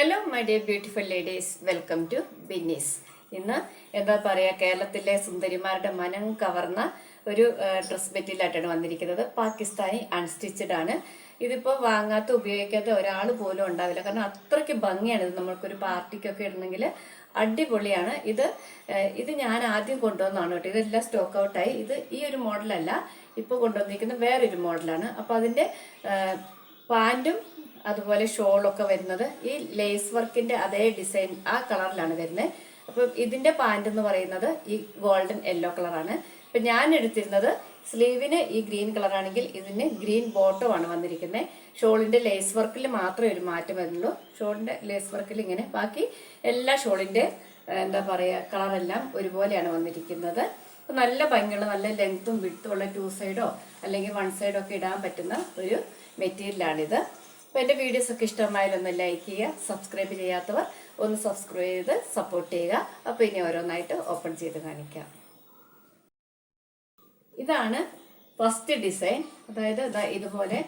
Hello my dear beautiful ladies welcome to Binnies ഇന്ന് എന്താ പറയുക കേരളത്തിലെ സുന്ദരിമാരുടെ മനം കവർന്ന ഒരു ഡ്രസ് മെറ്റീരിയലായിട്ടാണ് വന്നിരിക്കുന്നത്. പാകിസ്ഥാനി അൺസ്റ്റിച്ചഡ് ആണ്. ഇതിപ്പോൾ വാങ്ങാത്ത ഉപയോഗിക്കാത്ത ഒരാൾ പോലും ഉണ്ടാവില്ല. കാരണം അത്രയ്ക്ക് ഭംഗിയാണ് ഇത്. നമ്മൾക്കൊരു പാർട്ടിക്കൊക്കെ ഇടണമെങ്കിൽ അടിപൊളിയാണ്. ഇത് ഇത് ഞാൻ ആദ്യം കൊണ്ടുവന്നതാണ് കേട്ടോ. ഇതെല്ലാം സ്റ്റോക്ക് ഔട്ടായി ഇത് ഈ ഒരു മോഡലല്ല ഇപ്പോൾ കൊണ്ടുവന്നിരിക്കുന്ന വേറൊരു മോഡലാണ് അപ്പോൾ അതിന്റെ പാന്റും അതുപോലെ ഷോളൊക്കെ വരുന്നത്. ഈ ലേസ് വർക്കിന്റെ അതേ ഡിസൈൻ ആ കളറിലാണ് വരുന്നത്. അപ്പം ഇതിന്റെ പാന്റ് എന്ന് പറയുന്നത് ഈ ഗോൾഡൻ യെല്ലോ കളറാണ് ഇപ്പൊ ഞാൻ എടുത്തിരുന്നത് സ്ലീവിന് ഈ ഗ്രീൻ കളറാണെങ്കിൽ ഇതിന് ഗ്രീൻ ബോട്ടം ആണ് വന്നിരിക്കുന്നത്. ഷോളിന്റെ ലേസ് വർക്കിൽ മാത്രമേ ഒരു മാറ്റം വരുന്നുള്ളൂ. ഷോളിന്റെ ലേസ് വർക്കിൽ ഇങ്ങനെ. ബാക്കി എല്ലാ ഷോളിന്റെ എന്താ പറയുക കളറെല്ലാം ഒരുപോലെയാണ് വന്നിരിക്കുന്നത്. നല്ല ഭംഗിയുള്ള നല്ല ലെങ്ത്തും വിട്ടും ഉള്ള ടു സൈഡോ അല്ലെങ്കിൽ വൺ സൈഡോ ഒക്കെ ഇടാൻ പറ്റുന്ന ഒരു മെറ്റീരിയലാണിത് അപ്പോൾ എന്റെ വീഡിയോസ് ഒക്കെ ഇഷ്ടമായാലും ഒന്ന് ലൈക്ക് ചെയ്യുക സബ്സ്ക്രൈബ് ചെയ്യാത്തവർ ഒന്ന് സബ്സ്ക്രൈബ് ചെയ്ത് സപ്പോർട്ട് ചെയ്യുക. അപ്പോൾ ഇനി ഓരോന്നായിട്ട് ഓപ്പൺ ചെയ്ത് കാണിക്കാം. ഇതാണ് ഫസ്റ്റ് ഡിസൈൻ അതായത് ഇതുപോലെ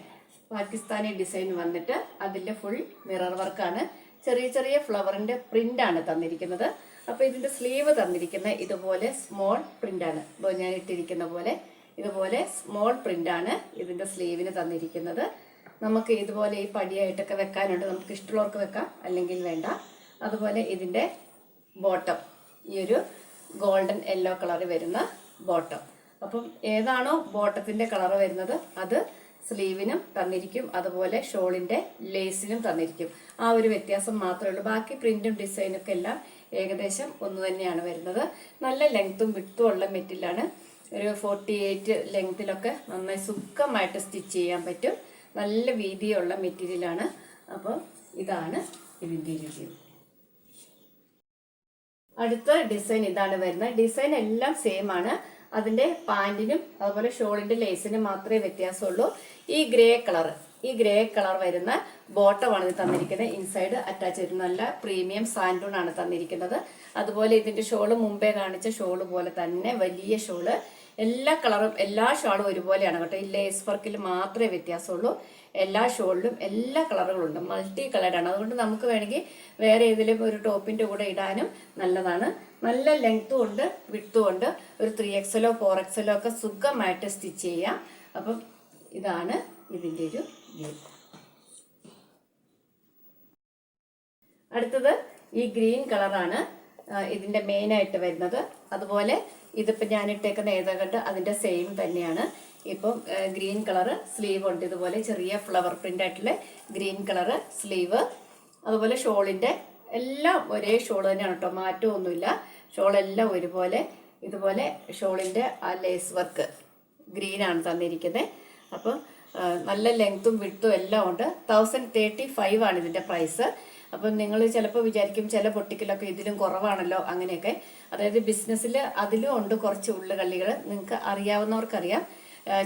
പാകിസ്ഥാനി ഡിസൈൻ വന്നിട്ട് അതിന്റെ ഫുൾ മിറർ വർക്കാണ് ചെറിയ ചെറിയ ഫ്ലവറിന്റെ പ്രിന്റാണ് തന്നിരിക്കുന്നത്. അപ്പോൾ ഇതിന്റെ സ്ലീവ് തന്നിരിക്കുന്ന ഇതുപോലെ സ്മോൾ പ്രിന്റാണ് ഇപ്പോൾ ഞാൻ ഇട്ടിരിക്കുന്ന പോലെ ഇതുപോലെ സ്മോൾ പ്രിന്റാണ് ഇതിന്റെ സ്ലീവിന് തന്നിരിക്കുന്നത്. നമുക്ക് ഇതുപോലെ ഈ പടിയായിട്ടൊക്കെ വെക്കാനുണ്ട്. നമുക്ക് ഇഷ്ടമുള്ളവർക്ക് വെക്കാം അല്ലെങ്കിൽ വേണ്ട. അതുപോലെ ഇതിന്റെ ബോട്ടം ഈ ഒരു ഗോൾഡൻ യെല്ലോ കളർ വരുന്ന ബോട്ടം അപ്പം ഏതാണോ ബോട്ടത്തിന്റെ കളർ വരുന്നത് അത് സ്ലീവിനും തന്നിരിക്കും. അതുപോലെ ഷോളിന്റെ ലേസിനും തന്നിരിക്കും. ആ ഒരു വ്യത്യാസം മാത്രമേ ഉള്ളൂ. ബാക്കി പ്രിന്റും ഡിസൈനൊക്കെ എല്ലാം ഏകദേശം ഒന്ന് തന്നെയാണ് വരുന്നത്. നല്ല ലെങ്ത്തും വിട്ടും ഉള്ള മെറ്റിലാണ്. ഒരു ഫോർട്ടി എയ്റ്റ് ലെങ്ത്തിലൊക്കെ നന്നായി സുഖമായിട്ട് സ്റ്റിച്ച് ചെയ്യാൻ പറ്റും. നല്ല വീതിയുള്ള മെറ്റീരിയലാണ്. അപ്പോൾ ഇതാണ് ഇതിന്റെ രുചി അടുത്ത ഡിസൈൻ ഇതാണ് വരുന്നത്. ഡിസൈൻ എല്ലാം സെയിം ആണ്. അതിന്റെ പാന്റിനും അതുപോലെ ഷോളിന്റെ ലേസിനും മാത്രമേ വ്യത്യാസമുള്ളൂ. ഈ ഗ്രേ കളർ ഈ ഗ്രേ കളർ വരുന്ന ബോട്ടമാണ് ഇത് തന്നിരിക്കുന്നത്. ഇൻസൈഡ് അറ്റാച്ച് ചെയ്ത് നല്ല പ്രീമിയം സാൻഡൂൺ ആണ് തന്നിരിക്കുന്നത്. അതുപോലെ ഇതിന്റെ ഷോൾ മുമ്പേ കാണിച്ച ഷോൾ പോലെ തന്നെ വലിയ ഷോൾ എല്ലാ കളറും എല്ലാ ഷാളും ഒരുപോലെയാണ് കേട്ടോ. ഈ ലേസ് വർക്കിൽ മാത്രമേ വ്യത്യാസമുള്ളൂ. എല്ലാ ഷോളിലും എല്ലാ കളറുകളും ഉണ്ട് മൾട്ടി കളർഡാണ് അതുകൊണ്ട് നമുക്ക് വേണമെങ്കിൽ വേറെ ഏതെങ്കിലും ഒരു ടോപ്പിന്റെ കൂടെ ഇടാനും നല്ലതാണ്. നല്ല ലെങ്ത്തും ഉണ്ട് വിട്ടും ഉണ്ട്. ഒരു ത്രീ എക്സലോ ഫോർ എക്സലോ ഒക്കെ സുഖമായിട്ട് സ്റ്റിച്ച് ചെയ്യാം. അപ്പം ഇതാണ് ഇതിന്റെ ഒരു വ്യൂ അടുത്തത് ഈ ഗ്രീൻ കളറാണ് മെയിൻ ആയിട്ട് വരുന്നത്. അതുപോലെ ഇതിപ്പോൾ ഞാൻ ഇട്ടേക്കുന്ന ഏതാകട്ട് അതിന്റെ സെയിം തന്നെയാണ്. ഇപ്പം ഗ്രീൻ കളറ് സ്ലീവ് ഉണ്ട്. ഇതുപോലെ ചെറിയ ഫ്ലവർ പ്രിന്റ് ആയിട്ടുള്ള ഗ്രീൻ കളറ് സ്ലീവ് അതുപോലെ ഷോളിന്റെ എല്ലാം ഒരേ ഷോൾ തന്നെയാണ് കേട്ടോ മാറ്റമൊന്നുമില്ല. ഷോളെല്ലാം ഒരുപോലെ ഇതുപോലെ ഷോളിന്റെ ആ ലേസ് വർക്ക് ഗ്രീനാണ് തന്നിരിക്കുന്നത് അപ്പം ആ, നല്ല ലെങ്ത്തും വിട്ടും എല്ലാം ഉണ്ട്. തൗസൻഡ് തേർട്ടി ഫൈവ് ആണ് ഇതിന്റെ പ്രൈസ് അപ്പം നിങ്ങൾ ചിലപ്പോൾ വിചാരിക്കും ചില പൊട്ടിക്കലൊക്കെ ഇതിലും കുറവാണല്ലോ അങ്ങനെയൊക്കെ. അതായത് ബിസിനസ്സിൽ അതിലും ഉണ്ട് കുറച്ച് ഉള്ളുകള്ളികൾ. നിങ്ങൾക്ക് അറിയാവുന്നവർക്കറിയാം.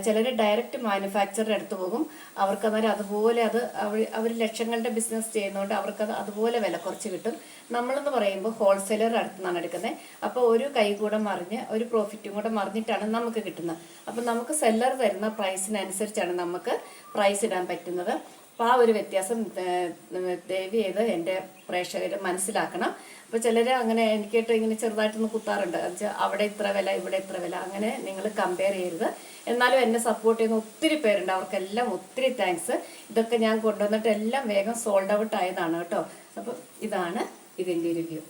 ചിലർ ഡയറക്റ്റ് മാനുഫാക്ചറുടെ അടുത്ത് പോകും. അവർക്ക് അന്നേരം അതുപോലെ അത് അവർ അവർ ലക്ഷങ്ങളുടെ ബിസിനസ് ചെയ്യുന്നതുകൊണ്ട് അവർക്കത് അതുപോലെ വില കുറച്ച് കിട്ടും. നമ്മളെന്ന് പറയുമ്പോൾ ഹോൾസെയിലർ അടുത്ത് നിന്നാണ് എടുക്കുന്നത് അപ്പോൾ ഒരു കൈ കൂടെ മറിഞ്ഞ് ഒരു പ്രോഫിറ്റും കൂടെ മറിഞ്ഞിട്ടാണ് നമുക്ക് കിട്ടുന്നത് അപ്പം നമുക്ക് സെല്ലർ തരുന്ന പ്രൈസിനനുസരിച്ചാണ് നമുക്ക് പ്രൈസ് ഇടാൻ പറ്റുന്നത്. അപ്പോൾ ആ ഒരു വ്യത്യാസം ദയവ് ചെയ്ത് എന്റെ പ്രേക്ഷകർ മനസ്സിലാക്കണം. അപ്പോൾ ചിലർ അങ്ങനെ എനിക്കിട്ട് ഇങ്ങനെ ചെറുതായിട്ടൊന്ന് കുത്താറുണ്ട്. അവിടെ ഇത്ര വില ഇവിടെ ഇത്ര വില അങ്ങനെ നിങ്ങൾ കമ്പയർ ചെയ്യരുത്. എന്നാലും എന്നെ സപ്പോർട്ട് ചെയ്യുന്ന ഒത്തിരി പേരുണ്ട്. അവർക്കെല്ലാം ഒത്തിരി താങ്ക്സ് ഇതൊക്കെ ഞാൻ കൊണ്ടുവന്നിട്ട് എല്ലാം വേഗം സോൾഡ് ഔട്ട് ആയതാണ് കേട്ടോ. അപ്പം ഇതാണ് ഇതിന്റെ ഒരു വ്യൂ